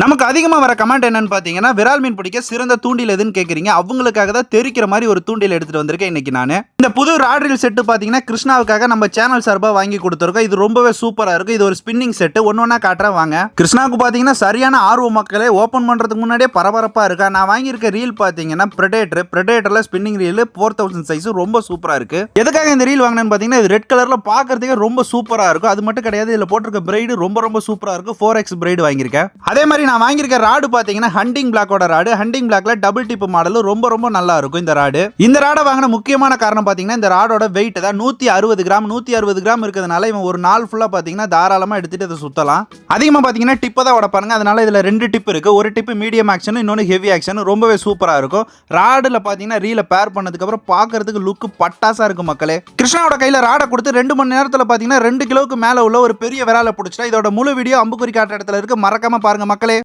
நமக்கு அதிகமாக வர கமெண்ட் என்னன்னு பார்த்தீங்கன்னா விரால் மீன் பிடிக்க சிறந்த தூண்டில் எதுன்னு கேட்குறீங்க அவங்களுக்காக தான் தெரிக்கிற மாதிரி ஒரு தூண்டில் எடுத்துட்டு வந்திருக்கேன் இன்னைக்கு நான். இந்த புது ராட்ரில் செட்டு பார்த்தீங்கன்னா கிருஷ்ணாவுக்காக நம்ம சேனல் சார்பாக வாங்கி கொடுத்துருக்கோம். இது ரொம்பவே சூப்பராக இருக்கும் இது ஒரு ஸ்பின்னிங் செட்டு ஒன்று ஒன்றா காட்டுறேன் வாங்க. கிருஷ்ணாவுக்கு பார்த்தீங்கன்னா சரியான ஆர்வ மக்களே ஓப்பன் பண்ணுறதுக்கு முன்னாடியே பரபரப்பாக இருக்கா? நான் வாங்கியிருக்க ரீல் பார்த்தீங்கன்னா predator ப்ரெடேட்டரில் spinning reel four thousand size ரொம்ப சூப்பராக இருக்கு. எதுக்காக இந்த ரீல் வாங்கினேன்னு பார்த்தீங்கன்னா இது ரெட் கலரில் பார்க்குறதுக்கே ரொம்ப சூப்பராக இருக்கும். அது மட்டும் கிடையாது இதில் போட்டிருக்க பிரைடு ரொம்ப ரொம்ப சூப்பராக இருக்கும் ஃபோர் எக்ஸ் பிரைடு வாங்கியிருக்கேன். அதே மாதிரி நான் வாங்கியிருக்க ராடு பார்த்தீங்கன்னா ஹண்டிங் பிளாக்கோட ராடு. ஹண்டிங் பிளாக்ல டபுள் டிப் மாடல் ரொம்ப ரொம்ப நல்லா இருக்கும் இந்த ராடு. இந்த ராடை வாங்கின முக்கியமான காரணம் பார்த்தீங்கன்னா இந்த ராடோட வெயிட் தான். நூற்றி அறுபது கிராம் நூற்றி அறுபது கிராம் இருக்கிறதுனால இவன் ஒரு நாள் ஃபுல்லாக பார்த்தீங்கன்னா தாராளமாக எடுத்துகிட்டு அதை சுற்றலாம் அதிகமாக பார்த்தீங்கன்னா டிப்பை தான் உடப்பாருங்க அதனால இதில் ரெண்டு டிப் இருக்குது ஒரு டிப் மீடியம் ஆக்ஷனும் இன்னொன்று ஹெவி ஆக்ஷனும் ரொம்பவே சூப்பராக இருக்கும். ராடில் பார்த்தீங்கன்னா ரீல பேர் பண்ணதுக்கப்புறம் பார்க்கறதுக்கு லுக்கு பட்டாசாக இருக்கும் மக்களே. கிருஷ்ணாவோட கையில் ராடை கொடுத்து ரெண்டு மணி நேரத்தில் பார்த்தீங்கன்னா ரெண்டு கிலோவுக்கு மேலே உள்ள ஒரு பெரிய விராலை பிடிச்சிட்டா இதோட முழு வீடியோ அம்புக்குறி காட்டுற இடத்துல இருக்கு. மறக்காமல் பாருங்கள் மக்களே.